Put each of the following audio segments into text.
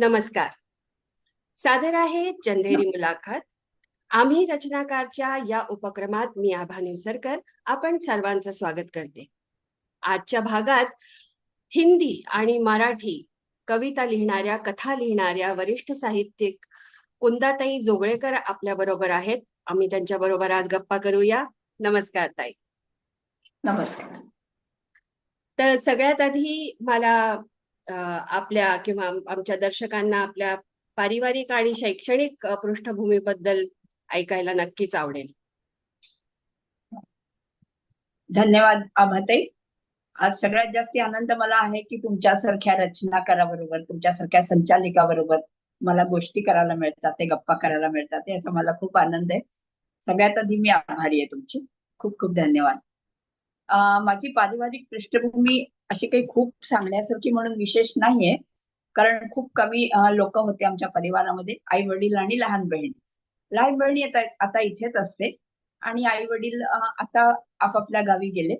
नमस्कार. सादर आहे चंदेरी मुलाखत. आम्ही रचनाकारच्या या उपक्रमात मी आभा निवसरकर आपण सर्वांचं स्वागत करते. आजच्या भागात हिंदी आणि मराठी कविता लिहिणाऱ्या कथा लिहिणाऱ्या वरिष्ठ साहित्यिक कुंदाताई जोगळेकर आपल्या बरोबर आहेत. आम्ही त्यांच्या बरोबर आज गप्पा करूया. नमस्कार ताई. नमस्कार. तर सगळ्यात आधी मला आपल्या किंवा आमच्या दर्शकांना आपल्या पारिवारिक आणि शैक्षणिक पृष्ठभूमीबद्दल ऐकायला नक्कीच आवडेल. धन्यवाद आभाताई आज सगळ्यात जास्त आनंद मला आहे की तुमच्यासारख्या रचनाकाराबरोबर तुमच्यासारख्या संचालिकाबरोबर मला गोष्टी करायला मिळतात ते गप्पा करायला मिळतात याचा मला खूप आनंद आहे. सगळ्यात आधी मी आभारी आहे तुमची. खूप खूप धन्यवाद. माझी पारिवारिक पृष्ठभूमी अशी काही खूप सांगण्यासारखी म्हणून विशेष नाहीये. कारण खूप कमी लोक होते आमच्या परिवारामध्ये आई वडील आणि लहान बहीण. लहान बहिणी आता इथेच असते आणि आई वडील आता आपापल्या गावी गेले.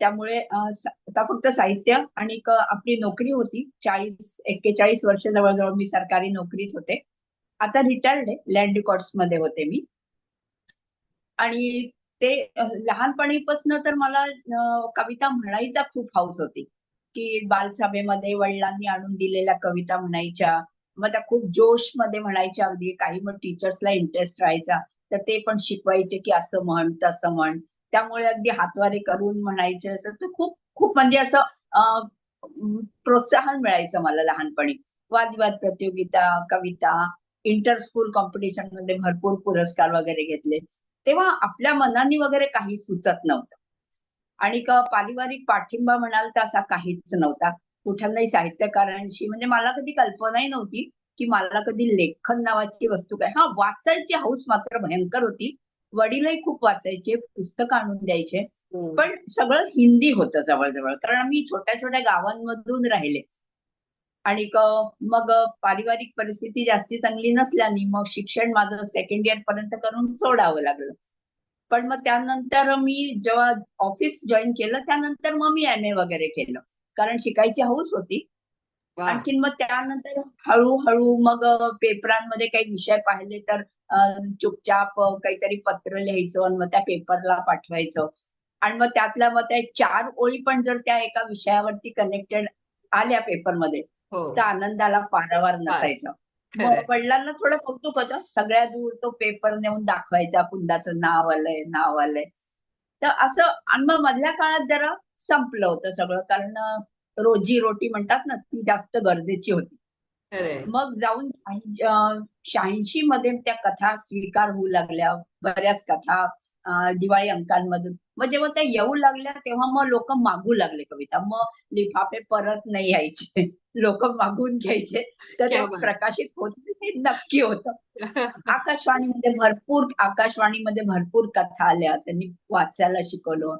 त्यामुळे आता फक्त साहित्य आणि आपली नोकरी होती. चाळीस एक्केचाळीस वर्ष जवळजवळ मी सरकारी नोकरीत होते. आता रिटायर्ड आहे लँड रेकॉर्ड्समध्ये होते मी. आणि ते लहानपणीपासून तर मला कविता म्हणायचा खूप हौस होती. की बालसभेमध्ये वडिलांनी आणून दिलेल्या कविता म्हणायच्या. मग त्या खूप जोशमध्ये म्हणायच्या अगदी. काही मग टीचर्सला इंटरेस्ट राहायचा. तर ते पण शिकवायचे की असं म्हण तसं म्हण. त्यामुळे अगदी हातवारे करून म्हणायचे. तर ते खूप खूप म्हणजे असं प्रोत्साहन मिळायचं मला लहानपणी. वादविवाद प्रतियोगिता कविता इंटर स्कूल कॉम्पिटिशनमध्ये भरपूर पुरस्कार वगैरे घेतले. तेव्हा आपल्या मनाने वगैरे काही सुचत नव्हतं. आणि क- पारिवारिक पाठिंबा म्हणाल तर असा काहीच नव्हता. कुठल्याही साहित्यकारांशी म्हणजे मला कधी कल्पनाही नव्हती की मला कधी लेखन नावाची वस्तू काय. हा वाचायची हौस मात्र भयंकर होती. वडीलही खूप वाचायचे पुस्तकं आणून द्यायचे. हम्म. पण सगळं हिंदी होतं जवळजवळ. कारण आम्ही छोट्या छोट्या गावांमधून राहिले. आणि मग पारिवारिक परिस्थिती जास्ती चांगली नसल्याने मग शिक्षण माझं सेकंड इयर पर्यंत करून सोडावं लागलं. पण मग त्यानंतर मी जेव्हा ऑफिस जॉईन केलं त्यानंतर मग मी एम ए वगैरे केलं. कारण शिकायची हौस होती. आणखीन मग त्यानंतर हळूहळू मग पेपरांमध्ये काही विषय पाहिले तर चुपचाप काहीतरी पत्र लिहायचं आणि मग त्या पेपरला पाठवायचं. आणि मग त्यातल्या मग त्या चार ओळी पण जर त्या एका विषयावरती कनेक्टेड आल्या पेपरमध्ये हो. तर आनंदाला पारावार नसायचा. वडिलांना थोडं कौतुक होतं. सगळ्या दूर तो पेपर नेऊन दाखवायचा कुंदाचं नाव आलंय नाव आलंय. तर असं आणि मग मधल्या काळात जरा संपलं होतं सगळं. कारण रोजी रोटी म्हणतात ना ती जास्त गरजेची होती. मग जाऊन शहाऐंशी मध्ये त्या कथा स्वीकार होऊ लागल्या. बऱ्याच कथा दिवाळी अंकांमधून. मग जेव्हा त्या येऊ लागल्या तेव्हा मग लोक मागू लागले कविता. मग लिफाफे परत नाही यायचे. लोक मागून घ्यायचे. तर ते. प्रकाशित होत हे नक्की होतं. आकाशवाणीमध्ये भरपूर आकाशवाणीमध्ये भरपूर कथा आल्या. त्यांनी वाचायला शिकवलं.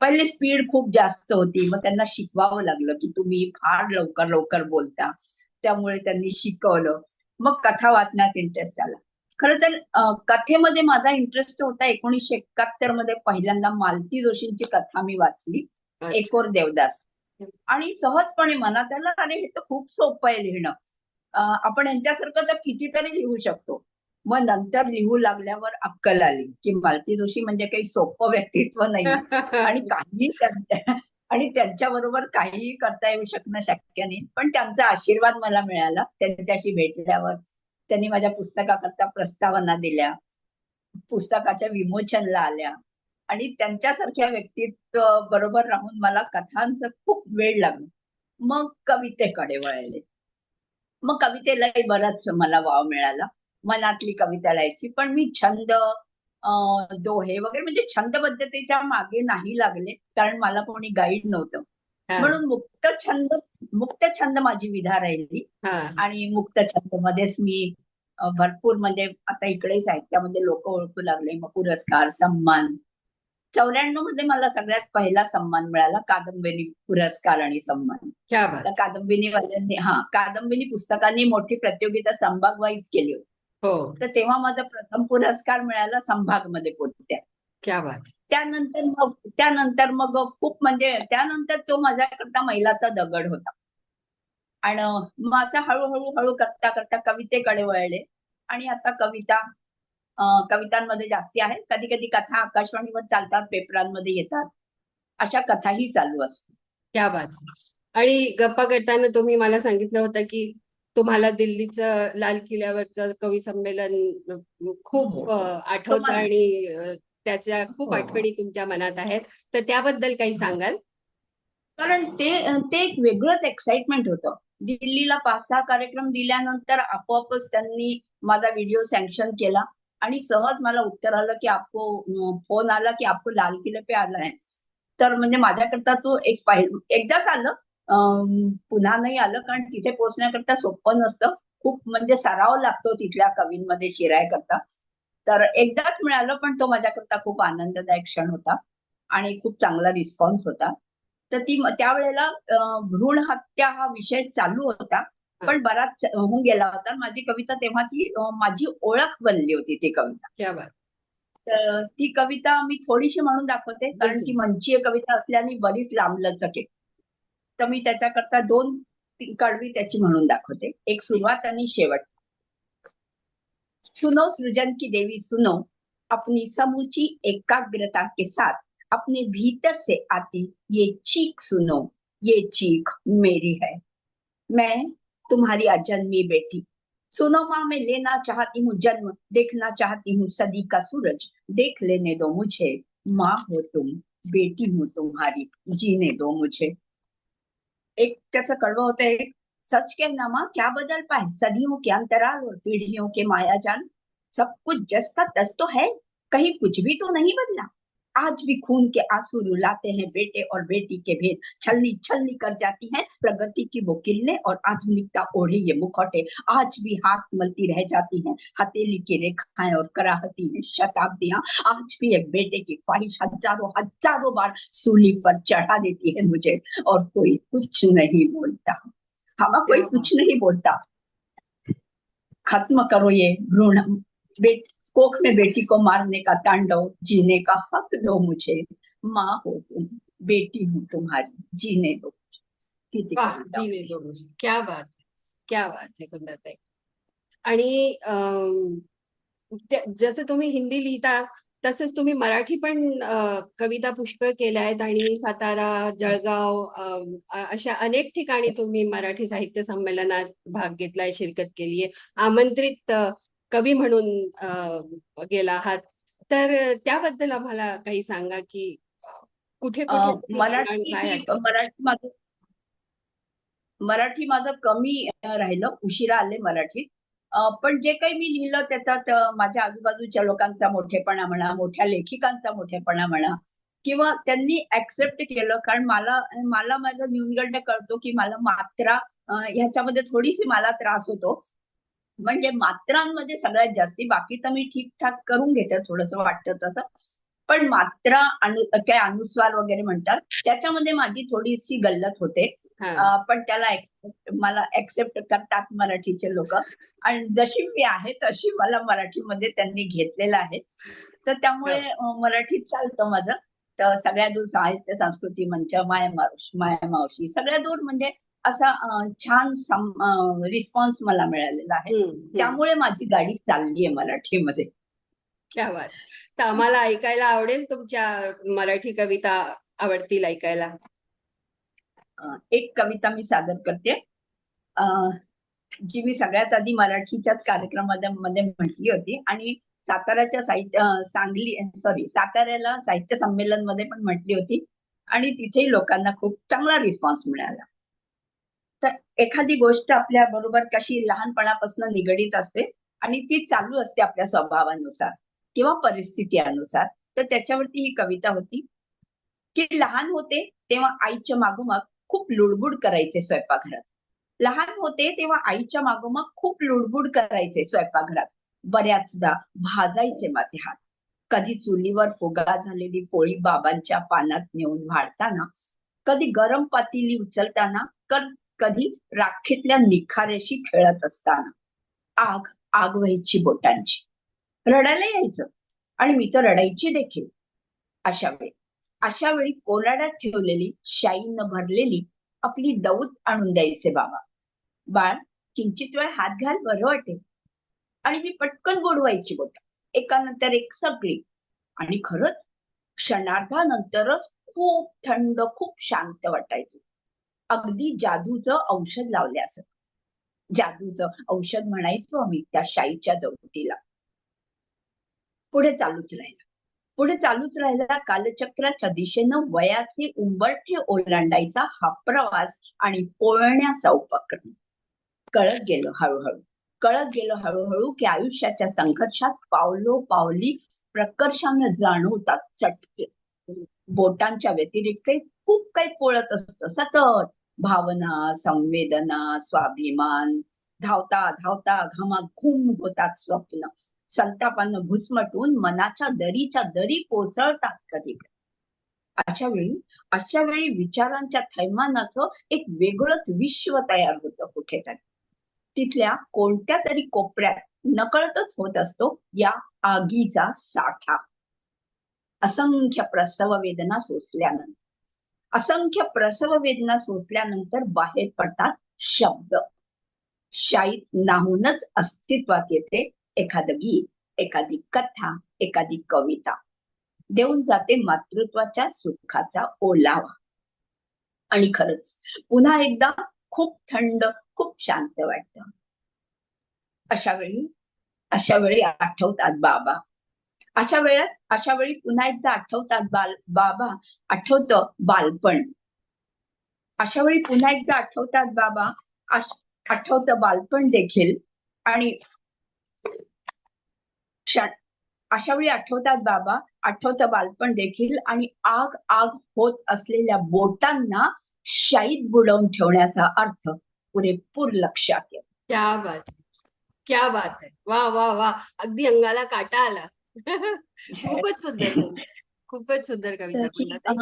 पहिले स्पीड खूप जास्त होती. मग त्यांना शिकवावं लागलं की तुम्ही फार लवकर लवकर बोलता. त्यामुळे त्यांनी शिकवलं. मग कथा वाचण्यात इंटरेस्ट आला. खरं तर कथेमध्ये माझा इंटरेस्ट होता एकोणीसशे एकाहत्तरमध्ये पहिल्यांदा मालती जोशींची कथा मी वाचली. एकोर देवदास. आणि सहजपणे मनात आलं अरे हे तर खूप सोपं आहे लिहिणं. आपण यांच्यासारखं तर कितीतरी लिहू शकतो. मग नंतर लिहू लागल्यावर अक्कल आली की मालती जोशी म्हणजे काही सोपं व्यक्तित्व नाही आणि काही आणि त्यांच्या बरोबर काहीही करता येऊ शकणं शक्य नाही. पण त्यांचा आशीर्वाद मला मिळाला त्यांच्याशी भेटल्यावर. त्यांनी माझ्या पुस्तकाकरता प्रस्तावना दिल्या. पुस्तकाच्या विमोचनला आल्या. आणि त्यांच्यासारख्या व्यक्तित्व बरोबर राहून मला कथांचं खूप वेळ लागला. मग कवितेकडे वळले. मग कवितेलाही बराच मला वाव मिळाला. मनातली कविता लिहायची पण मी छंद दोहे वगैरे म्हणजे छंदबद्धतेच्या मागे नाही लागले. कारण मला कोणी गाईड नव्हतं. म्हणून मुक्त छंद मुक्त छंद माझी विधा राहिली. आणि मुक्त छंद मध्येच मी भरपूर म्हणजे आता इकडे साहित्यामध्ये लोक ओळखू लागले. मग पुरस्कार सन्मान. चौऱ्याण्णवमध्ये मला सगळ्यात पहिला सन्मान मिळाला कादंबरी पुरस्कार आणि सन्मान. क्या बात. तर कादंबिनीवाल्यांनी हा कादंबिनी पुस्तकांनी मोठी प्रतियोगिता संभाग वाईज केली होती. हो. तर तेव्हा माझा प्रथम पुरस्कार मिळाला संभागमध्ये पोचत्या. क्या बात. त्यानंतर मग त्यानंतर मग खूप म्हणजे त्यानंतर तो माझ्याकरता मैलाचा दगड होता. आणि मग असं हळूहळू हळू करता करता कवितेकडे वळले. आणि आता कविता अं, कवितांमध्ये जास्ती आहे. कधी कधी कथा आकाशवाणीवर चालतात पेपरांमध्ये येतात. अशा कथाही चालू असतात. क्या बात. आणि गप्पा करताना तुम्ही मला सांगितलं होतं की तुम्हाला दिल्लीचं लाल किल्ल्यावरचं कवी संमेलन खूप हो, हो. आठवतं आणि त्याच्या खूप हो, हो. आठवणी तुमच्या मनात आहेत. तर त्याबद्दल काही सांगाल? कारण ते ते एक वेगळंच एक्साइटमेंट होतं. दिल्लीला पाच सहा कार्यक्रम दिल्यानंतर आपोआपच त्यांनी माझा व्हिडिओ सँक्शन केला. आणि सहज मला उत्तर आलं की आपको फोन आला की आपको लाल किल्ले पे आला आहे तर म्हणजे माझ्याकरता तो एक पाहिजे एकदाच आलं. पुन्हा नाही आलं कारण तिथे पोहोचण्याकरता सोपं नसतं. खूप म्हणजे सराव लागतो तिथल्या कवींमध्ये शिरायकरता. तर एकदाच मिळालं पण तो माझ्याकरता खूप आनंददायक क्षण होता आणि खूप चांगला रिस्पॉन्स होता. तर ती त्यावेळेला भ्रूण हत्या हा विषय चालू होता पण बराच होऊन गेला होता. माझी कविता तेव्हा ती माझी ओळख बनली होती ती कविता. क्या बात. तर ती कविता मी थोडीशी म्हणून दाखवते कारण ती मंचीय कविता असल्याने बरीच लांबलचक आहे तर मी त्याच्याकरता दोन कडवी त्याची म्हणून दाखवते. एक सुरुवात आणि शेवट. सुनो सृजन की देवी, सुनो। अपनी समूची एकाग्रता के साथ अपने भीतर से आती ये चीख सुनो। ये चीख मेरी है। मैं तुम्हारी अजन्मी बेटी। सुनो माँ, मैं लेना चाहती हूँ जन्म, देखना चाहती हूँ सदी का सूरज। देख लेने दो मुझे। माँ हो तुम, बेटी हूँ तुम्हारी, जीने दो मुझे। एक त्याचं कडवं होतं एक सच के माँ क्या बदल पाए? सदियों के अंतराल और पीढ़ियों के माया मायाजाल? सब कुछ जस का तस तो है, कहीं कुछ भी तो नहीं बदला। आज भी खून के आँसू रुलाते हैं बेटे और बेटी के भेद। छलनी छलनी कर जाती हैं प्रगति की वो किरणें और आधुनिकता ओढ़े ये मुखौटे। आज भी हाथ मलती रह जाती हैं हथेली की रेखाएँ और कराहती में शताब्दियाँ। आज भी एक बेटे की ख्वाहिश हज़ारों हज़ारों बार सूली पर चढ़ा देती है मुझे और कोई कुछ नहीं बोलता। हमें कोई कुछ नहीं बोलता खत्म करो ये भ्रूण बेट कोख में बेटी को मारने का तांडव जीने का हक दो मुझे माँ हो तुम बेटी हूँ तुम्हारी जीने दो. जीने दो मुझे. क्या बात है क्या बात है कुंदाताई आणि जसं तुम्ही हिंदी लिहिता तसंच तुम्ही मराठी पण कविता पुष्कळ केल्या आहेत आणि सातारा जळगाव अशा अनेक ठिकाणी तुम्ही मराठी साहित्य संमेलनात भाग घेतलाय शिरकत केली आहे आमंत्रित कवी म्हणून गेला आहात. तर त्याबद्दल आम्हाला काही सांगा की कुठे कुठे मराठी? मराठी माझं मराठी माझं कमी राहिलं. उशिरा आले मराठीत. पण जे काही मी लिहिलं त्याच्यात माझ्या आजूबाजूच्या लोकांचा मोठेपणा म्हणा मोठ्या लेखिकांचा मोठेपणा म्हणा किंवा त्यांनी ऍक्सेप्ट केलं कारण मला मला माझं न्यूनगंड कळतो की मला मात्रा ह्याच्यामध्ये थोडीशी मला त्रास होतो. म्हणजे मात्रांमध्ये सगळ्यात जास्ती बाकी तर मी ठीकठाक करून घेते थोडस वाटतं तसं. पण मात्रा अनु काय अनुस्वार वगैरे म्हणतात त्याच्यामध्ये माझी थोडीशी गल्लत होते. पण त्याला मला ऍक्सेप्ट करतात मराठीचे लोक. आणि जशी मी आहे तशी मला मराठीमध्ये त्यांनी घेतलेलं आहे. तर त्यामुळे मराठीत चालतं माझं. तर सगळ्या दूर साहित्य संस्कृती मंच माया मावशी माया मावशी सगळ्या दूर म्हणजे असा छान रिस्पॉन्स मला मिळालेला आहे. त्यामुळे माझी गाडी चालली आहे मराठीमध्ये. क्या बात. तर आम्हाला ऐकायला आवडेल तुमच्या मराठी कविता आवडतील ऐकायला? एक कविता मी सादर करते. जी मी सगळ्यात आधी मराठीच्याच कार्यक्रमामध्ये म्हटली होती आणि साताऱ्याच्या साहित्य सांगली सॉरी साताऱ्याला साहित्य संमेलनमध्ये पण म्हटली होती आणि तिथेही लोकांना खूप चांगला रिस्पॉन्स मिळाला. तर एखादी गोष्ट आपल्या बरोबर कशी लहानपणापासून निगडीत असते आणि ती चालू असते आपल्या स्वभावानुसार किंवा परिस्थिती अनुसार तर त्याच्यावरती ही कविता होती की लहान होते तेव्हा आईच्या मागोमाग खूप लुडबुड करायचे स्वयंपाकघरात. लहान होते तेव्हा आईच्या मागोमाग खूप लुडबुड करायचे स्वयंपाकघरात. बऱ्याचदा भाजायचे माझे हात. कधी चुलीवर फुगा झालेली पोळी बाबांच्या पानात नेऊन वाढताना कधी गरम पातेली उचलताना कधी राखेतल्या निखाऱ्याशी खेळत असताना. आग आग व्हायची बोटांची. रडायला यायचं आणि मी तर रडायची देखील. अशा वेळी. अशा वेळी कोलाड्यात ठेवलेली शाईनं भरलेली आपली दौत आणून द्यायचे बाबा. बाळ किंचित वेळ हात घाल बरं वाटेल. आणि मी पटकन गोडवायची बोट एकानंतर एक सगळी. आणि खरंच क्षणार्धानंतरच खूप थंड खूप शांत वाटायचं. अगदी जादूचं औषध लावले असं. जादूचं औषध म्हणायचो आम्ही त्या शाईच्या दौतीला. पुढे चालूच राहिलं. पुढे चालूच राहिला कालचक्राच्या दिशेनं वयाचे उंबरठे ओलांडायचा हा प्रवास आणि पोळण्याचा उपक्रम. कळत गेलो हळूहळू. कळत गेलो हळूहळू की आयुष्याच्या संघर्षात पावलो पावली प्रकर्षानं जाणवतात चटके. बोटांच्या व्यतिरिक्त खूप काही पोळत असतं. सतत भावना संवेदना स्वाभिमान धावता धावता घामाघूम होतात स्वप्न. संतापानं घुसमटून मनाच्या दरीच्या दरी कोसळतात कधी अशा वेळी अशा वेळी विचारांच्या थैमानाचं एक वेगळंच विश्व तयार होतं कुठेतरी. तिथल्या कोणत्या तरी कोपऱ्यात नकळतच होत असतो या आगीचा साठा. असंख्य प्रसव वेदना सोसल्यानंतर असंख्य प्रसव वेदना सोसल्यानंतर बाहेर पडतात शब्द. शाईत नाहूनच अस्तित्वात येते एखादं गीत एखादी कथा एखादी कविता. देऊन जाते मातृत्वाच्या सुखाचा ओलावा. आणि खरंच पुन्हा एकदा खूप थंड खूप शांत वाटत. अशा वेळी अशा वेळी आठवतात बाबा. अशा वेळात अशा वेळी पुन्हा एकदा आठवतात बाल बाबा आठवत बालपण. अशा वेळी पुन्हा एकदा आठवतात बाबा आठवत बालपण देखील. आणि अशा वेळी आठवतात बाबा आठवतं बालपण देखील आणि आग आग होत असलेल्या बोटांना शाईत बुडवून ठेवण्याचा अर्थ पुरेपूर लक्षात येतो. क्या बात क्या बात आहे वा वा वा. अगदी अंगाला काटा आला. खूपच सुंदर खूपच सुंदर कविता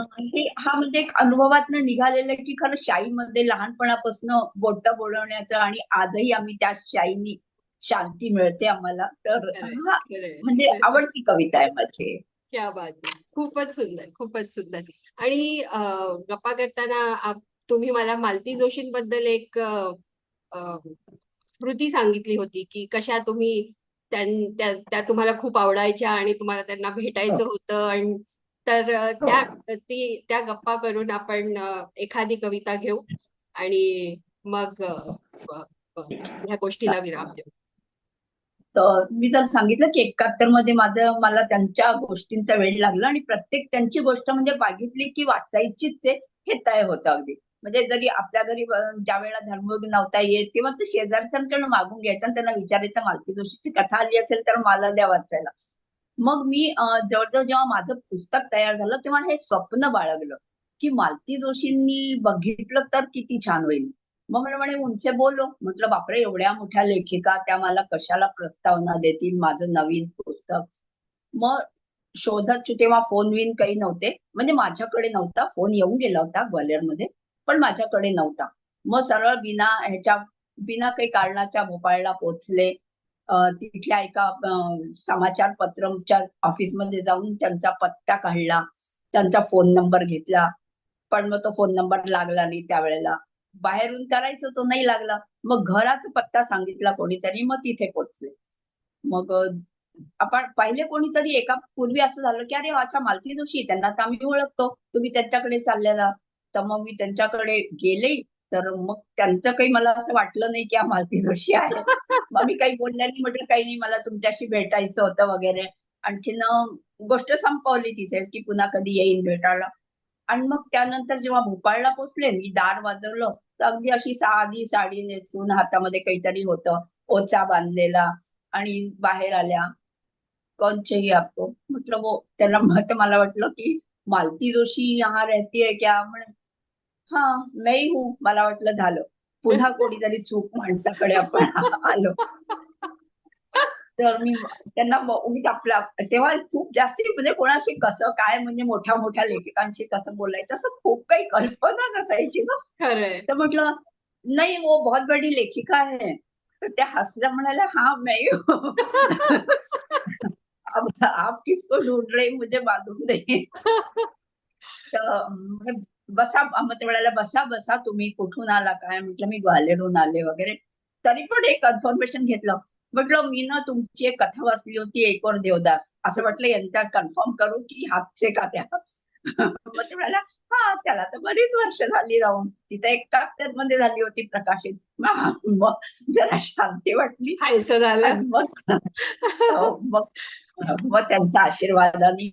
हा म्हणजे एक अनुभवातनं निघालेलं की खरं शाईमध्ये लहानपणापासून बोट बोलवण्याचं आणि आजही आम्ही त्या शाईनी शांती मिळते आम्हाला. तर म्हणजे आवडती कविता आहे माझी. क्या बात खूपच सुंदर खूपच सुंदर. आणि गप्पा करताना तुम्ही मला मालती जोशींबद्दल एक स्मृती सांगितली होती की कशा तुम्ही त्या तुम्हाला खूप आवडायच्या आणि तुम्हाला त्यांना भेटायचं हो. होतं. आणि तर हो. त्या ती त्या गप्पा करून आपण एखादी कविता घेऊ आणि मग ह्या गोष्टीला विराम देऊ. मी जर सांगितलं की एकाहत्तरमध्ये माझं मला त्यांच्या गोष्टींचा वेळ लागला आणि प्रत्येक त्यांची गोष्ट म्हणजे बघितली की वाचायचीच आहे हे तय होतं अगदी. म्हणजे जरी आपल्या घरी ज्या वेळेला धर्मयोग नव्हता येत तेव्हा ते शेजारच्यांकडून मागून घ्यायचं आणि त्यांना विचारायचं मालती जोशीची कथा आली असेल तर मला द्या वाचायला. मग मी जवळजवळ जेव्हा माझं पुस्तक तयार झालं तेव्हा हे स्वप्न बाळगलं की मालती जोशींनी बघितलं तर किती छान होईल. मग म्हणजे म्हणे उंचे बोलो म्हटलं बापरे एवढ्या मोठ्या लेखिका त्या मला कशाला प्रस्तावना देतील? माझं नवीन पुस्तक. मग शोधत तेव्हा फोन विन काही नव्हते. म्हणजे माझ्याकडे नव्हता. फोन येऊन गेला होता ग्वालियरमध्ये पण माझ्याकडे नव्हता. मग सरळ बिना ह्याच्या बिना काही कारणाच्या भोपाळला पोचले तिथल्या एका समाचार पत्रच्या ऑफिसमध्ये जाऊन त्यांचा पत्ता काढला. त्यांचा फोन नंबर घेतला. पण मग तो फोन नंबर लागला नाही त्यावेळेला. बाहेरून करायचं तो नाही लागला. मग घरात पत्ता सांगितला कोणीतरी मग तिथे पोचले मग आपण पहिले कोणीतरी एका पूर्वी असं झालं की अरे अच्छा मालती जोशी त्यांना तर आम्ही ओळखतो. तुम्ही त्यांच्याकडे चाललेला. तर मग मी त्यांच्याकडे गेले. तर मग त्यांचं काही मला असं वाटलं नाही की हा मालती जोशी आहे. मग मी काही बोलल्या नाही म्हटलं काही नाही मला तुमच्याशी भेटायचं होतं वगैरे. आणखीन गोष्ट संपवली तिथे की पुन्हा कधी येईन भेटायला. आणि मग त्यानंतर जेव्हा भोपाळला पोचले मी दार वाजवलं. अगदी अशी साधी साडी नेसून हातामध्ये काहीतरी होतं. ओचा बांधलेला आणि बाहेर आल्या. कोणचेही आपको म्हटलं वो त्यांना मत मला वाटलं की मालती जोशी यहाँ रहती है क्या? म्हणे हा मी हूं. मला वाटलं झालं. पुन्हा कोणीतरी चूक माणसाकडे आपण आलो. तर मी त्यांना आपला तेव्हा खूप जास्ती म्हणजे कोणाशी कसं काय म्हणजे मोठ्या मोठ्या लेखकांशी कसं बोलायचं असं खूप काही कल्पना नसायची ना तर म्हटलं नाही वो बहुत बडी लेखिका आहे. तर त्या हसल्या म्हणाल्या हा मैं आप किसको ढूंढ रहे मुझे मालूम नहीं. बसा मग ते म्हणाला बसा बसा तुम्ही कुठून आला काय? म्हटलं मी ग्वाल्हेरहून आले वगैरे. तरी पण एक कन्फर्मेशन घेतलं. म्हटलं मी ना तुमची एक कथा वाचली होती एक और देवदास. असं म्हटलं यांचा कन्फर्म करू की हातचे का त्या? मग ते म्हणाला हा त्याला तर बरीच वर्ष झाली राहून. तिथे एकाहत्तरमध्ये झाली होती प्रकाशित. मग जरा शांती वाटली. मग हो, मग मग त्यांच्या आशीर्वादाने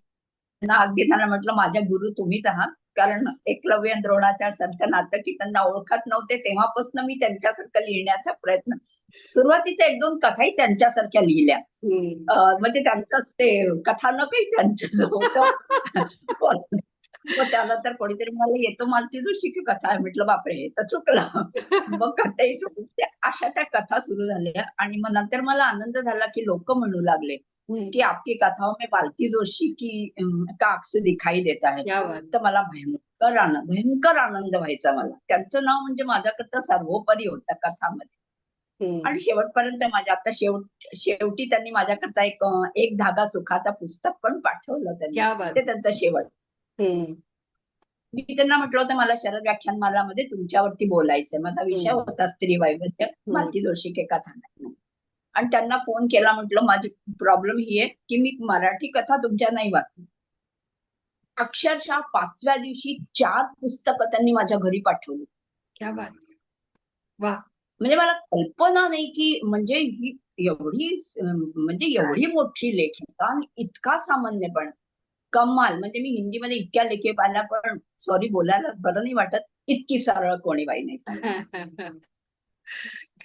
अगदी त्यांना म्हटलं माझ्या गुरु तुम्हीच आहात. कारण एकलव्य द्रोणाचार्य सारखं नातं की त्यांना ओळखत नव्हते तेव्हापासून मी त्यांच्यासारखं लिहिण्याचा प्रयत्न सुरुवातीच्या एक दोन कथाही त्यांच्यासारख्या लिहिल्या. म्हणजे त्यांचंच ते कथानकही त्यांचंच होतं मग त्याला तर कोणीतरी मला येतो मालती जोशी की कथा आहे. म्हटलं बापरे तर चुकलं. मग कथाही चुकली अशा त्या कथा सुरू झाल्या. आणि मग नंतर मला आनंद झाला की लोक म्हणू लागले. की आपकी कथाओं में मालती जोशी की का अक्स दिखाई देता है? बात. तर मला भयंकर आनंद भयंकर आनंद व्हायचा मला. त्यांचं नाव म्हणजे माझ्याकरता सर्वोपरी होतं कथामध्ये. आणि शेवटपर्यंत माझ्या आता शेवट शेवटी त्यांनी माझ्याकरता एक एक धागा सुखाचा पुस्तक पण पाठवलं त्यांनी. ते त्यांचं शेवट. मी त्यांना म्हटलं होतं मला शरद व्याख्यानमालामध्ये तुमच्यावरती बोलायचंय. माझा विषय. होता स्त्री वैविध्य मालती जोशी के कथा आणि त्यांना फोन केला म्हटलं माझी प्रॉब्लेम ही आहे की मी मराठी कथा तुमच्या नाही वाचली. अक्षरशः पाचव्या दिवशी चार पुस्तकं त्यांनी माझ्या घरी पाठवली. क्या बात. वा म्हणजे मला कल्पना नाही की म्हणजे ही एवढी म्हणजे एवढी मोठी लेखिका आणि इतका सामान्यपण कमाल. म्हणजे मी हिंदीमध्ये इतक्या लेखी पाहिल्या पण सॉरी बोलायला बरं नाही वाटत. इतकी सरळ कोणी बाई नाही.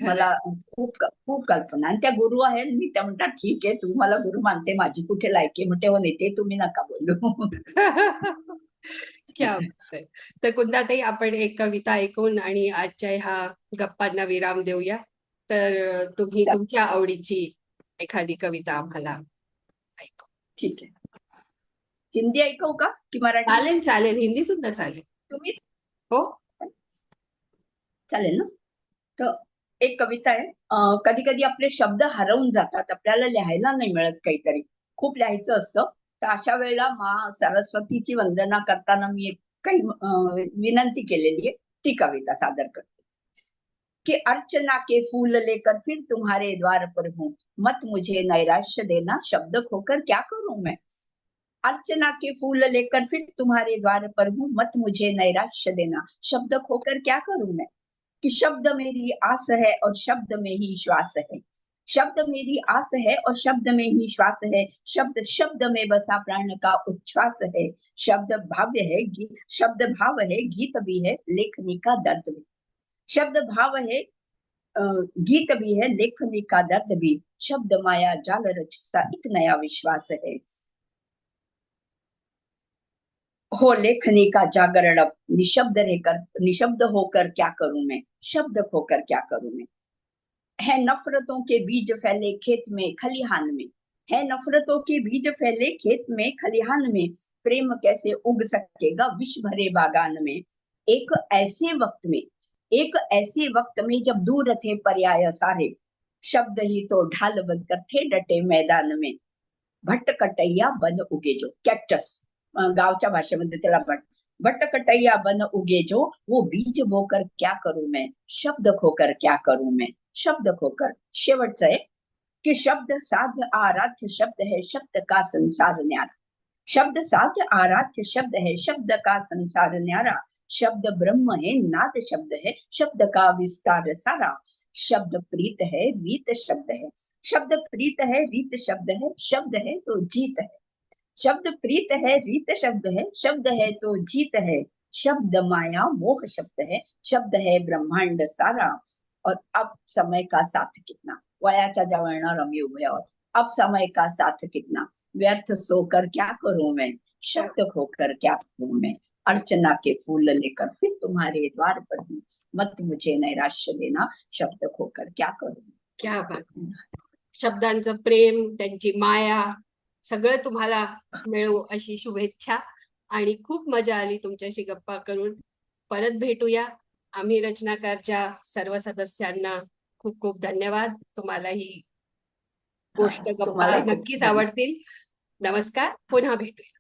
मला खूप खूप कल्पना. आणि त्या गुरु आहेत. मी त्या म्हणतात ठीक आहे तू मला गुरु मानते. माझी कुठे लायकी म्हणते हो नेते तुम्ही नका बोलू. क्या. तर कुंदाताई आपण एक कविता ऐकून आणि आजच्या ह्या गप्पांना विराम देऊया. तर तुम्ही. तुमच्या आवडीची एखादी कविता आम्हाला ऐकू. ठीक आहे. हिंदी ऐकवू का? की मराठी? चालेल चालेल. हिंदी सुद्धा चालेल. तुम्ही? हो. चालेल ना? तर एक कविता आहे. कधी कधी आपले शब्द हरवून जातात. आपल्याला लिहायला नाही मिळत काहीतरी. खूप लिहायचं असतं. अशा वेळेला मा सरस्वतीची वंदना करताना मी एक काही विनंती केलेली आहे. ती कविता सादर करते. कि अर्चना के फूल लेकर फिर तुम्हारे द्वार पर हूँ. मत मुझे नैराश्य देना. शब्द खोकर क्या करूँ मैं? अर्चना के फूल लेकर फिर तुम्हारे द्वार पर हूँ. मत मुझे नैराश्य देना. शब्द खोकर क्या करूँ मैं? कि शब्द मेरी आस है और शब्द में ही श्वास है. शब्द में मेरी आस है और शब्द में ही श्वास है। शब्द शब्द में बसा प्राण का उच्छ्वास है। शब्द भाव्य है शब्द भाव है, गीत भी है, लेखनी का दर्द भी। शब्द भाव है गीत भी है, लेखनी का दर्द भी। शब्द माया, जाल रचता, एक नया विश्वास है। हो, लेखनी का जागरण, अब निशब्द रहकर निशब्द होकर क्या करूँ मैं? शब्द खोकर क्या करूँ मैं? है नफरतों के बीज फैले खेत में खलिहान में। है नफरतों के बीज फैले खेत में खलिहान में, प्रेम कैसे उग सकेगा विष भरे बागान में? एक ऐसे वक्त में, एक ऐसे वक्त में जब दूर थे पर्याय सारे, शब्द ही तो ढाल बनकर थे डटे मैदान में। भट्ट कटैया बन उगे जो कॅक्टस गावच्या भाषेमध्ये त्याला भट्ट कटैया बन उगे जो, वो बीज बोकर क्या करूँ मैं? शब्द खोकर क्या करूँ मैं? शब्द खोकर। शेवट आहे की शब्द साध्य आराध्य शब्द है, शब्द का संसार न्यारा। शब्द साध्य आराध्य शब्द है, शब्द का संसार न्यारा। शब्द ब्रह्म है, नाद शब्द है, शब्द का विस्तार सारा। शब्द प्रीत है रीत शब्द है। शब्द प्रीत है रीत शब्द है शब्द है तो जीत है। शब्द प्रीत है, रीत शब्द है शब्द है तो जीत है। शब्द माया, मोह शब्द है शब्द है ब्रह्मांड सारा। और अब समय का साथ कितना? वयाच्या ज्या वळणावर आम्ही उभे आहोत अब समय का साथ कितना? व्यर्थ सोकर क्या करूं मैं? शब्द खोकर क्या करूं मैं? अर्चना के फूल लेकर फिर तुम्हारे द्वार पर हूँ। मत मुझे नैराश्य देना शब्द खोकर क्या करू? क्या बात शब्दांचं प्रेम त्यांची माया सगळं तुम्हाला मिळू अशी शुभेच्छा. आणि खूप मजा आली तुमच्याशी गप्पा करून. परत भेटूया. आम्ही रचनाकारच्या सर्व सदस्यांना खूप खूप धन्यवाद. तुम्हाला ही गोष्ट गप्पा नक्कीच. आवडतील. नमस्कार. पुन्हा भेटूया.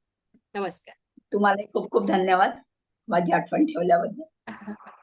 नमस्कार. तुम्हाला खूप खूप धन्यवाद. माझी आठवण ठेवल्याबद्दल.